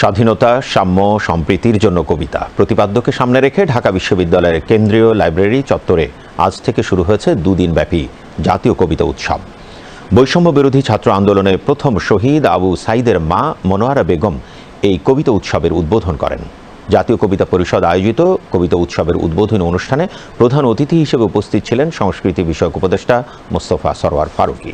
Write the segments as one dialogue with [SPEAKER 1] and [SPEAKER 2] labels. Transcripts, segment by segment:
[SPEAKER 1] স্বাধীনতা সাম্য সম্প্রীতির জন্য কবিতা প্রতিপাদ্যকে সামনে রেখে ঢাকা বিশ্ববিদ্যালয়ের কেন্দ্রীয় লাইব্রেরি চত্বরে আজ থেকে শুরু হয়েছে দুদিন ব্যাপী জাতীয় কবিতা উৎসব বৈষম্য বিরোধী ছাত্র আন্দোলনে প্রথম শহীদ আবু সাইদের মা মনোয়ারা বেগম এই কবিতা উৎসবের উদ্বোধন করেন জাতীয় কবিতা পরিষদ আয়োজিত কবিতা উৎসবের উদ্বোধনী অনুষ্ঠানে প্রধান অতিথি হিসেবে উপস্থিত ছিলেন সংস্কৃতি বিষয়ক উপদেষ্টা মোস্তফা সরোয়ার ফারুকী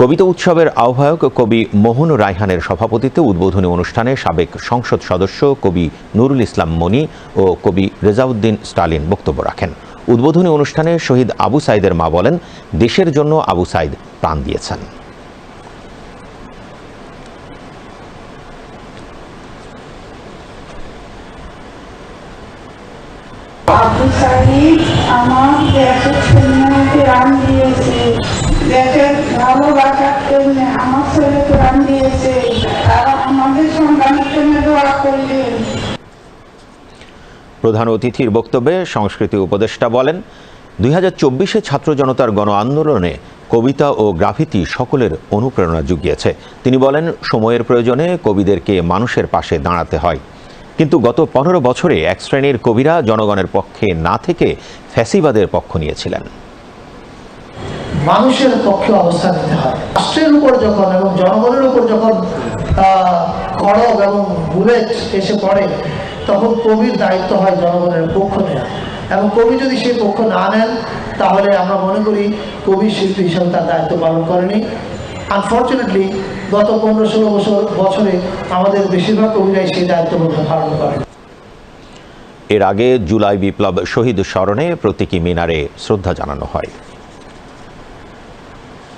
[SPEAKER 1] কবিতা উৎসবের আহ্বায়ক কবি মোহন রায়হানের সভাপতিত্বে উদ্বোধনী অনুষ্ঠানে সাবেক সংসদ সদস্য কবি নুরুল ইসলাম মনি ও কবি রেজাউদ্দিন স্টালিন বক্তব্য রাখেন উদ্বোধনী অনুষ্ঠানে শহীদ আবু সাইদের মা বলেন দেশের জন্য আবু সাইদ প্রাণ দিয়েছেন
[SPEAKER 2] আমার এত আমার দিয়েছে তারা আমাদের জন্য দোয়া করলেন
[SPEAKER 1] প্রধান অতিথির বক্তব্যে সংস্কৃতি উপদেষ্টা বলেন দুই হাজার চব্বিশে ছাত্র জনতার গণ আন্দোলনে কবিতা ও গ্রাফিতি সকলের অনুপ্রেরণা জুগিয়েছে তিনি বলেন সময়ের প্রয়োজনে কবিদেরকে মানুষের পাশে দাঁড়াতে হয় কিন্তু গত পনেরো বছরে এক শ্রেণীর কবিরা জনগণের পক্ষে না থেকে ফ্যাসিবাদের পক্ষ নিয়েছিলেন
[SPEAKER 3] মানুষের পক্ষে অবস্থান নিতে হয় রাষ্ট্রের উপর যখন এবং জনগণের উপর যখন খড়গ এবং বুলেট এসে পড়ে তখন কবির দায়িত্ব হয় জনগণের পক্ষ নেওয়া এবং কবি যদি সেই পক্ষ না নেন তাহলে আমরা মনে করি কবি শিল্পী হিসাবে তার দায়িত্ব পালন করেনি আনফর্চুনেটলি গত পনেরো ষোলো বছর বছরে আমাদের বেশিরভাগ কবিরাই সেই দায়িত্ববোধ পালন করেন
[SPEAKER 1] এর আগে জুলাই বিপ্লব শহীদ স্মরণে প্রতীকী মিনারে শ্রদ্ধা জানানো হয়